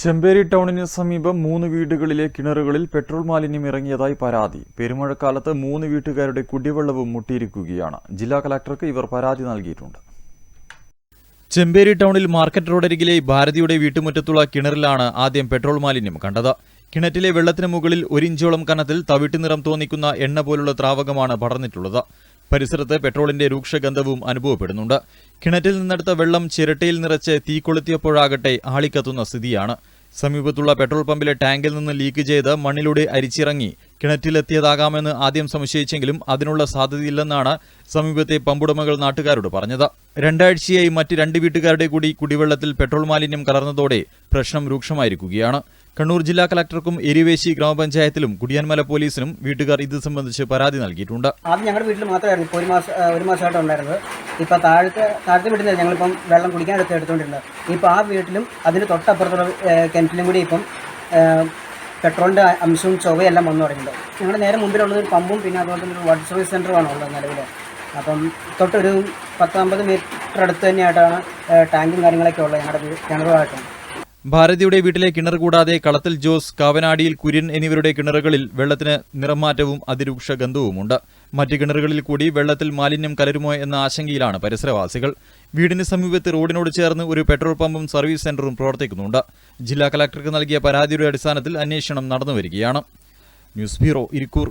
ചെമ്പേരി ടൗണിന് സമീപം മൂന്ന് വീടുകളിലെ കിണറുകളിൽ പെട്രോൾ മാലിന്യം ഇറങ്ങിയതായി പരാതി. പെരുമഴക്കാലത്ത് മൂന്ന് വീട്ടുകാരുടെ കുടിവെള്ളവും മുട്ടിയിരിക്കുകയാണ്. ജില്ലാ കലക്ടർക്ക് ഇവർ പരാതി നൽകിയിട്ടുണ്ട്. ചെമ്പേരി ടൗണിൽ മാർക്കറ്റ് റോഡരികിലെ ഭാരതിയുടെ വീട്ടുമുറ്റത്തുള്ള കിണറിലാണ് ആദ്യം പെട്രോൾ മാലിന്യം കണ്ടത്. കിണറ്റിലെ വെള്ളത്തിന് മുകളിൽ ഒരിഞ്ചോളം കനത്തിൽ തവിട്ടുനിറം തോന്നിക്കുന്ന എണ്ണ പോലുള്ള ദ്രാവകമാണ് പടർന്നിട്ടുള്ളത്. പരിസരത്ത് പെട്രോളിന്റെ രൂക്ഷഗന്ധവും അനുഭവപ്പെടുന്നുണ്ട്. കിണറ്റിൽ നിന്നെടുത്ത വെള്ളം ചിരട്ടയിൽ നിറച്ച് തീ കൊളുത്തിയപ്പോഴാകട്ടെ ആളിക്കത്തുന്ന സ്ഥിതിയാണ്. സമീപത്തുള്ള പെട്രോൾ പമ്പിലെ ടാങ്കിൽ നിന്ന് ലീക്ക് ചെയ്ത് മണ്ണിലൂടെ അരിച്ചിറങ്ങി കിണറ്റിലെത്തിയതാകാമെന്ന് ആദ്യം സംശയിച്ചെങ്കിലും അതിനുള്ള സാധ്യതയില്ലെന്നാണ് സമീപത്തെ പമ്പുടമകൾ നാട്ടുകാരോട് പറഞ്ഞത്. രണ്ടാഴ്ചയായി മറ്റ് രണ്ട് വീട്ടുകാരുടെ കൂടി കുടിവെള്ളത്തിൽ പെട്രോൾ മാലിന്യം കലർന്നതോടെ പ്രശ്നം രൂക്ഷമായിരിക്കുകയാണ്. കണ്ണൂർ ജില്ലാ കലക്ടർക്കും എരിവേശി ഗ്രാമപഞ്ചായത്തിലും കുടിയാൻമല പോലീസിനും വീട്ടുകാർ ഇത് സംബന്ധിച്ച് പരാതി നൽകിയിട്ടുണ്ട്. ആദ്യം ഞങ്ങളുടെ വീട്ടിൽ മാത്രമായിരുന്നു ഇപ്പോൾ ഒരു മാസം ഒരു മാസമായിട്ട് ഉണ്ടായിരുന്നത്. ഇപ്പോൾ താഴത്തെ താഴത്തെ വീട്ടിൽ ഞങ്ങളിപ്പം വെള്ളം കുടിക്കാൻ എടുത്ത് എടുത്തുകൊണ്ടിരുന്നത്. ഇപ്പോൾ ആ വീട്ടിലും അതിന് തൊട്ടപ്പുറത്തുള്ള കിണറ്റിലും കൂടി ഇപ്പം പെട്രോളിന്റെ അംശവും ചൊവ്വയെല്ലാം വന്നു തുടങ്ങിയിട്ടുണ്ട്. ഞങ്ങളുടെ നേരെ മുമ്പിലുള്ളത് ഒരു പമ്പും പിന്നെ അതുപോലെ തന്നെ ഒരു വാട്ടർ സർവീസ് സെന്ററുമാണ് ഉള്ളത് നിലവിൽ. അപ്പം തൊട്ടൊരു പത്തമ്പത് മീറ്റർ അടുത്ത് തന്നെയായിട്ടാണ് ടാങ്കും കാര്യങ്ങളൊക്കെ ഉള്ളത് ഞങ്ങളുടെ കിണറുമായിട്ടാണ് ഭാരതിയുടെ വീട്ടിലെ കിണർ കൂടാതെ കളത്തിൽ ജോസ് കാവനാടിയിൽ കുര്യൻ എന്നിവരുടെ കിണറുകളിൽ വെള്ളത്തിന് നിറമാറ്റവും അതിരൂക്ഷ ഗന്ധവുമുണ്ട്. മറ്റ് കിണറുകളിൽ കൂടി വെള്ളത്തിൽ മാലിന്യം കലരുമോ എന്ന ആശങ്കയിലാണ് പരിസരവാസികൾ. വീടിന് സമീപത്ത് റോഡിനോട് ചേർന്ന് ഒരു പെട്രോൾ പമ്പും സർവീസ് സെന്ററും പ്രവർത്തിക്കുന്നുണ്ട്. ജില്ലാ കലക്ടർക്ക് നൽകിയ പരാതിയുടെ അടിസ്ഥാനത്തിൽ അന്വേഷണം നടന്നുവരികയാണ്. News bureau Irikkur.